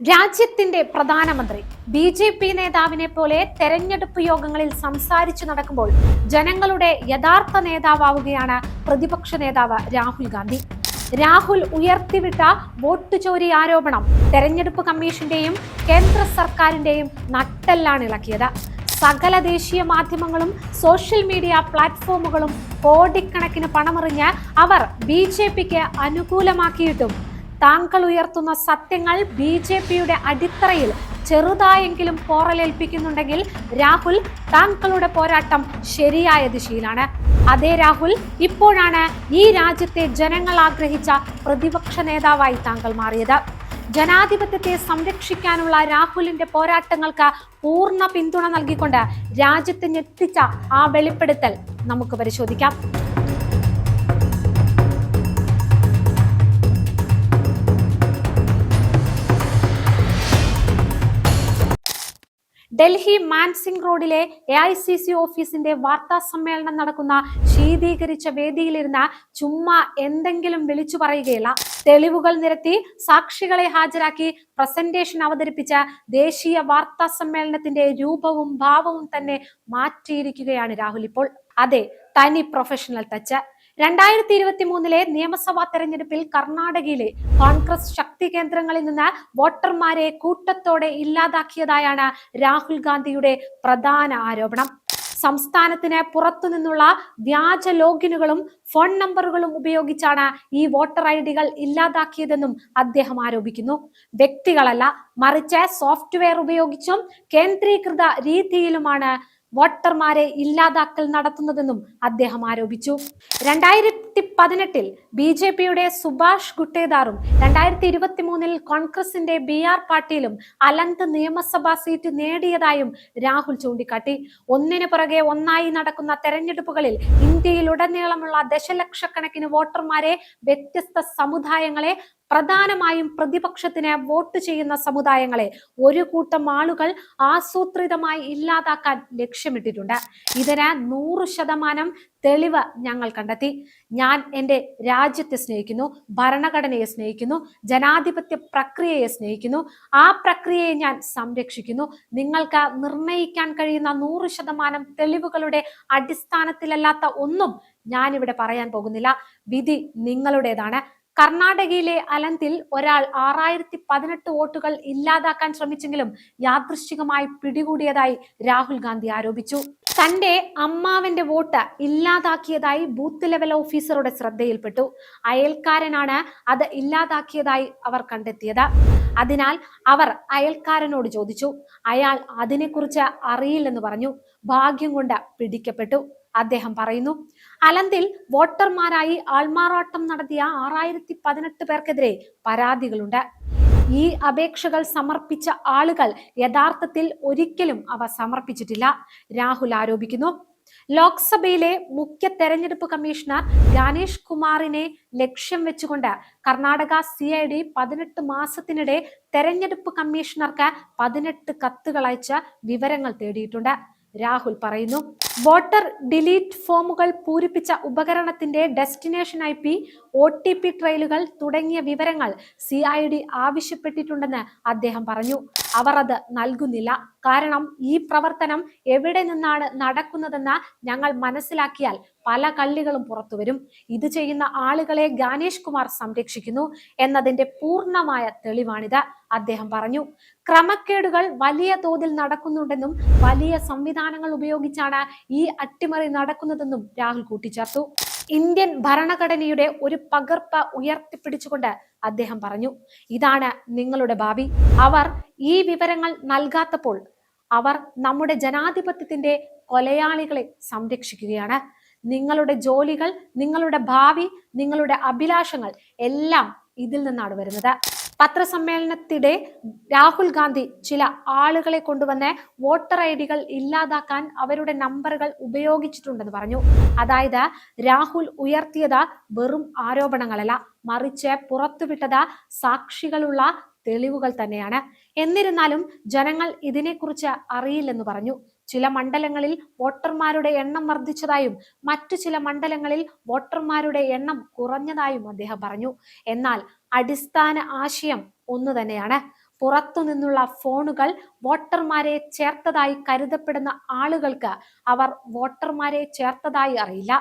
രാജ്യത്തിന്റെ പ്രധാനമന്ത്രി B J P നേതാവിനെ പോലെ തെരഞ്ഞെടുപ്പ് യോഗങ്ങളിൽ സംസാരിച്ചു നടക്കുമ്പോൾ ജനങ്ങളുടെ യഥാർത്ഥ നേതാവാവുകയാണ് പ്രതിപക്ഷ നേതാവ് രാഹുൽ ഗാന്ധി. രാഹുൽ ഉയർത്തിവിട്ട വോട്ട് ചോരി ആരോപണം തെരഞ്ഞെടുപ്പ് കമ്മീഷന്റെയും കേന്ദ്ര സർക്കാരിന്റെയും നട്ടെല്ലാണ് ഇളക്കിയത്. സകല ദേശീയ മാധ്യമങ്ങളും സോഷ്യൽ മീഡിയ പ്ലാറ്റ്ഫോമുകളും കോടിക്കണക്കിന് പണമെറിഞ്ഞ് അവർ ബി ജെ പിക്ക് അനുകൂലമാക്കിയിട്ടും താങ്കൾ ഉയർത്തുന്ന സത്യങ്ങൾ ബി ജെ പിയുടെ അടിത്തറയിൽ ചെറുതായെങ്കിലും പോറലേൽപ്പിക്കുന്നുണ്ടെങ്കിൽ രാഹുൽ താങ്കളുടെ പോരാട്ടം ശരിയായ ദിശയിലാണ്. അതേ രാഹുൽ ഇപ്പോഴാണ് ഈ രാജ്യത്തെ ജനങ്ങൾ ആഗ്രഹിച്ച പ്രതിപക്ഷ നേതാവായി താങ്കൾ മാറിയത്. ജനാധിപത്യത്തെ സംരക്ഷിക്കാനുള്ള രാഹുലിന്റെ പോരാട്ടങ്ങൾക്ക് പൂർണ പിന്തുണ നൽകിക്കൊണ്ട് രാജ്യത്തെ ആ വെളിപ്പെടുത്തൽ നമുക്ക് പരിശോധിക്കാം. ഡൽഹി മാൻസിംഗ് റോഡിലെ എ ഐ സി സി ഓഫീസിന്റെ വാർത്താ സമ്മേളനം നടക്കുന്ന ശീതീകരിച്ച വേദിയിലിരുന്ന ചുമ്മാ എന്തെങ്കിലും വിളിച്ചു പറയുകയില്ല. തെളിവുകൾ നിരത്തി സാക്ഷികളെ ഹാജരാക്കി പ്രസന്റേഷൻ അവതരിപ്പിച്ച ദേശീയ വാർത്താ സമ്മേളനത്തിന്റെ രൂപവും ഭാവവും തന്നെ മാറ്റിയിരിക്കുകയാണ് രാഹുൽ ഇപ്പോൾ. അതെ തനി പ്രൊഫഷണൽ ടച്ച്. രണ്ടായിരത്തി ഇരുപത്തി മൂന്നിലെ നിയമസഭാ തെരഞ്ഞെടുപ്പിൽ കർണാടകയിലെ കോൺഗ്രസ് ശക്തി കേന്ദ്രങ്ങളിൽ നിന്ന് വോട്ടർമാരെ കൂട്ടത്തോടെ ഇല്ലാതാക്കിയതായാണ് രാഹുൽ ഗാന്ധിയുടെ പ്രധാന ആരോപണം. സംസ്ഥാനത്തിന് പുറത്തുനിന്നുള്ള വ്യാജ ലോഗിനുകളും ഫോൺ നമ്പറുകളും ഉപയോഗിച്ചാണ് ഈ വോട്ടർ ഐ ഡികൾ ഇല്ലാതാക്കിയതെന്നും അദ്ദേഹം ആരോപിക്കുന്നു. വ്യക്തികളല്ല മറിച്ച് സോഫ്റ്റ്വെയർ ഉപയോഗിച്ചും കേന്ദ്രീകൃത രീതിയിലുമാണ് വോട്ടർമാരെ ഇല്ലാതാക്കൽ നടത്തുന്നതെന്നും അദ്ദേഹം ആരോപിച്ചു. രണ്ടായിരത്തി പതിനെട്ടിൽ ബി ജെ പിയുടെ സുഭാഷ് ഗുട്ടേദാറും രണ്ടായിരത്തി ഇരുപത്തി മൂന്നിൽ കോൺഗ്രസിന്റെ ബി ആർ പാട്ടീലും അലന്ത് നിയമസഭാ സീറ്റ് നേടിയതായും രാഹുൽ ചൂണ്ടിക്കാട്ടി. ഒന്നിനു പുറകെ ഒന്നായി നടക്കുന്ന തെരഞ്ഞെടുപ്പുകളിൽ ഇന്ത്യയിലുടനീളമുള്ള ദശലക്ഷക്കണക്കിന് വോട്ടർമാരെ വ്യത്യസ്ത സമുദായങ്ങളെ പ്രധാനമായും പ്രതിപക്ഷത്തിന് വോട്ട് ചെയ്യുന്ന സമുദായങ്ങളെ ഒരു കൂട്ടം ആളുകൾ ആസൂത്രിതമായി ഇല്ലാതാക്കാൻ ലക്ഷ്യമിട്ടിട്ടുണ്ട്. ഇതിന് നൂറ് ശതമാനം തെളിവ് ഞങ്ങൾ കണ്ടെത്തി. ഞാൻ എന്റെ രാജ്യത്തെ സ്നേഹിക്കുന്നു ഭരണഘടനയെ സ്നേഹിക്കുന്നു ജനാധിപത്യ പ്രക്രിയയെ സ്നേഹിക്കുന്നു. ആ പ്രക്രിയയെ ഞാൻ സംരക്ഷിക്കുന്നു. നിങ്ങൾക്ക് നിർണയിക്കാൻ കഴിയുന്ന നൂറ് ശതമാനം തെളിവുകളുടെ അടിസ്ഥാനത്തിലല്ലാത്ത ഒന്നും ഞാനിവിടെ പറയാൻ പോകുന്നില്ല. വിധി നിങ്ങളുടേതാണ്. കർണാടകയിലെ അലന്തിൽ ഒരാൾ ആറായിരത്തി പതിനെട്ട് വോട്ടുകൾ ഇല്ലാതാക്കാൻ ശ്രമിച്ചെങ്കിലും യാദൃശ്ചികമായി പിടികൂടിയതായി രാഹുൽ ഗാന്ധി ആരോപിച്ചു. തന്റെ അമ്മാവന്റെ വോട്ട് ഇല്ലാതാക്കിയതായി ബൂത്ത് ലെവൽ ഓഫീസറുടെ ശ്രദ്ധയിൽപ്പെട്ടു. അയൽക്കാരനാണ് അത് ഇല്ലാതാക്കിയതായി അവർ കണ്ടെത്തിയത്. അതിനാൽ അവർ അയൽക്കാരനോട് ചോദിച്ചു. അയാൾ അതിനെക്കുറിച്ച് അറിയില്ലെന്ന് പറഞ്ഞു. ഭാഗ്യം കൊണ്ട് പിടിക്കപ്പെട്ടു. അദ്ദേഹം പറയുന്നു അലന്തിൽ വോട്ടർമാരായി ആൾമാറാട്ടം നടത്തിയ ആറായിരത്തി പതിനെട്ട് പേർക്കെതിരെ പരാതികളുണ്ട്. ഈ അപേക്ഷകൾ സമർപ്പിച്ച ആളുകൾ യഥാർത്ഥത്തിൽ ഒരിക്കലും അവ സമർപ്പിച്ചിട്ടില്ല രാഹുൽ ആരോപിക്കുന്നു. ലോക്സഭയിലെ മുഖ്യ തെരഞ്ഞെടുപ്പ് കമ്മീഷണർ ഗാനേഷ് കുമാറിനെ ലക്ഷ്യം വെച്ചുകൊണ്ട് കർണാടക സി ഐ ഡി പതിനെട്ട് മാസത്തിനിടെ തെരഞ്ഞെടുപ്പ് കമ്മീഷണർക്ക് പതിനെട്ട് കത്തുകൾ അയച്ച് വിവരങ്ങൾ തേടിയിട്ടുണ്ട്. രാഹുൽ പറയുന്നു വോട്ടർ ഡിലീറ്റ് ഫോമുകൾ പൂരിപ്പിച്ച ഉപകരണത്തിന്റെ destination I P O T P ട്രെയിലുകൾ തുടങ്ങിയ വിവരങ്ങൾ സി ഐ ഡി ആവശ്യപ്പെട്ടിട്ടുണ്ടെന്ന് അദ്ദേഹം പറഞ്ഞു. അവർ അത് നൽകുന്നില്ല. കാരണം ഈ പ്രവർത്തനം എവിടെ നിന്നാണ് നടക്കുന്നതെന്ന് ഞങ്ങൾ മനസ്സിലാക്കിയാൽ പല കള്ളികളും പുറത്തു വരും. ഇത് ചെയ്യുന്ന ആളുകളെ ഗാനേഷ് കുമാർ സംരക്ഷിക്കുന്നു എന്നതിന്റെ പൂർണമായ തെളിവാണിത് അദ്ദേഹം പറഞ്ഞു. ക്രമക്കേടുകൾ വലിയ തോതിൽ നടക്കുന്നുണ്ടെന്നും വലിയ സംവിധാനങ്ങൾ ഉപയോഗിച്ചാണ് ഈ അട്ടിമറി നടക്കുന്നതെന്നും രാഹുൽ കൂട്ടിച്ചേർത്തു. ഇന്ത്യൻ ഭരണഘടനയുടെ ഒരു പകർപ്പ് ഉയർത്തിപ്പിടിച്ചുകൊണ്ട് അദ്ദേഹം പറഞ്ഞു ഇതാണ് നിങ്ങളുടെ ഭാവി. അവർ ഈ വിവരങ്ങൾ നൽകാത്തപ്പോൾ അവർ നമ്മുടെ ജനാധിപത്യത്തിന്റെ കൊലയാളികളെ സംരക്ഷിക്കുകയാണ്. നിങ്ങളുടെ ജോലികൾ നിങ്ങളുടെ ഭാവി നിങ്ങളുടെ അഭിലാഷങ്ങൾ എല്ലാം ഇതിൽ നിന്നാണ് വരുന്നത്. പത്രസമ്മേളനത്തിടെ രാഹുൽ ഗാന്ധി ചില ആളുകളെ കൊണ്ടുവന്ന് വോട്ടർ ഐ ഡികൾ ഇല്ലാതാക്കാൻ അവരുടെ നമ്പറുകൾ ഉപയോഗിച്ചിട്ടുണ്ടെന്ന് പറഞ്ഞു. അതായത് രാഹുൽ ഉയർത്തിയത് വെറും ആരോപണങ്ങളല്ല മറിച്ച് പുറത്തുവിട്ടത് സാക്ഷികളുള്ള തെളിവുകൾ തന്നെയാണ്. എന്നിരുന്നാലും ജനങ്ങൾ ഇതിനെക്കുറിച്ച് അറിയില്ലെന്ന് പറഞ്ഞു. ചില മണ്ഡലങ്ങളിൽ വോട്ടർമാരുടെ എണ്ണം വർദ്ധിച്ചതായും മറ്റു ചില മണ്ഡലങ്ങളിൽ വോട്ടർമാരുടെ എണ്ണം കുറഞ്ഞതായും അദ്ദേഹം പറഞ്ഞു. എന്നാൽ അടിസ്ഥാന ആശയം ഒന്നു തന്നെയാണ്. പുറത്തു നിന്നുള്ള ഫോണുകൾ വോട്ടർമാരെ ചേർത്തതായി കരുതപ്പെടുന്ന ആളുകൾക്ക് അവർ വോട്ടർമാരെ ചേർത്തതായി അറിയില്ല.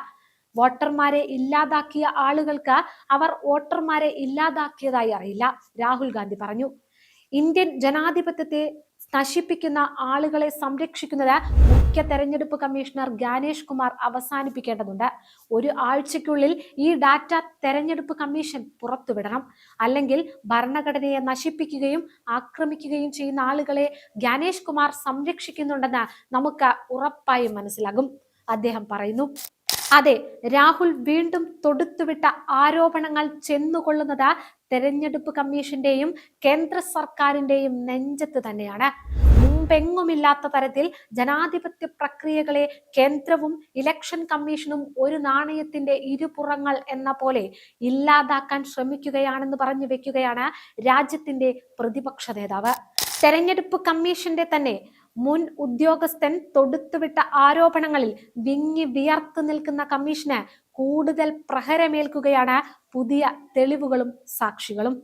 വോട്ടർമാരെ ഇല്ലാതാക്കിയ ആളുകൾക്ക് അവർ വോട്ടർമാരെ ഇല്ലാതാക്കിയതായി അറിയില്ല രാഹുൽ ഗാന്ധി പറഞ്ഞു. ഇന്ത്യൻ ജനാധിപത്യത്തെ നശിപ്പിക്കുന്ന ആളുകളെ സംരക്ഷിക്കുന്നത് മുഖ്യ തെരഞ്ഞെടുപ്പ് കമ്മീഷണർ ഗാനേഷ് കുമാർ അവസാനിപ്പിക്കേണ്ടതുണ്ട്. ഒരു ആഴ്ചയ്ക്കുള്ളിൽ ഈ ഡാറ്റ തെരഞ്ഞെടുപ്പ് കമ്മീഷൻ പുറത്തുവിടണം. അല്ലെങ്കിൽ ഭരണഘടനയെ നശിപ്പിക്കുകയും ആക്രമിക്കുകയും ചെയ്യുന്ന ആളുകളെ ഗാനേഷ് കുമാർ സംരക്ഷിക്കുന്നുണ്ടെന്ന് നമുക്ക് ഉറപ്പായും മനസ്സിലാകും. അദ്ദേഹം പറയുന്നു അതെ രാഹുൽ വീണ്ടും തൊടുത്തുവിട്ട ആരോപണങ്ങൾ ചെന്നുകൊള്ളുന്നത് തെരഞ്ഞെടുപ്പ് കമ്മീഷന്റെയും കേന്ദ്ര സർക്കാരിന്റെയും നെഞ്ചത്ത് തന്നെയാണ്. മുമ്പെങ്ങുമില്ലാത്ത തരത്തിൽ ജനാധിപത്യ പ്രക്രിയകളെ കേന്ദ്രവും ഇലക്ഷൻ കമ്മീഷനും ഒരു നാണയത്തിന്റെ ഇരുപുറങ്ങൾ എന്ന പോലെ ഇല്ലാതാക്കാൻ ശ്രമിക്കുകയാണെന്ന് പറഞ്ഞു വെക്കുകയാണ് രാജ്യത്തിന്റെ പ്രതിപക്ഷ നേതാവ്. തെരഞ്ഞെടുപ്പ് കമ്മീഷന്റെ തന്നെ മുൻ ഉദ്യോഗസ്ഥൻ തൊടുത്തുവിട്ട ആരോപണങ്ങളിൽ വിങ്ങി വിയർത്തു നിൽക്കുന്ന കമ്മീഷന് കൂടുതൽ പ്രഹരമേൽക്കുകയാണ് പുതിയ തെളിവുകളും സാക്ഷികളും.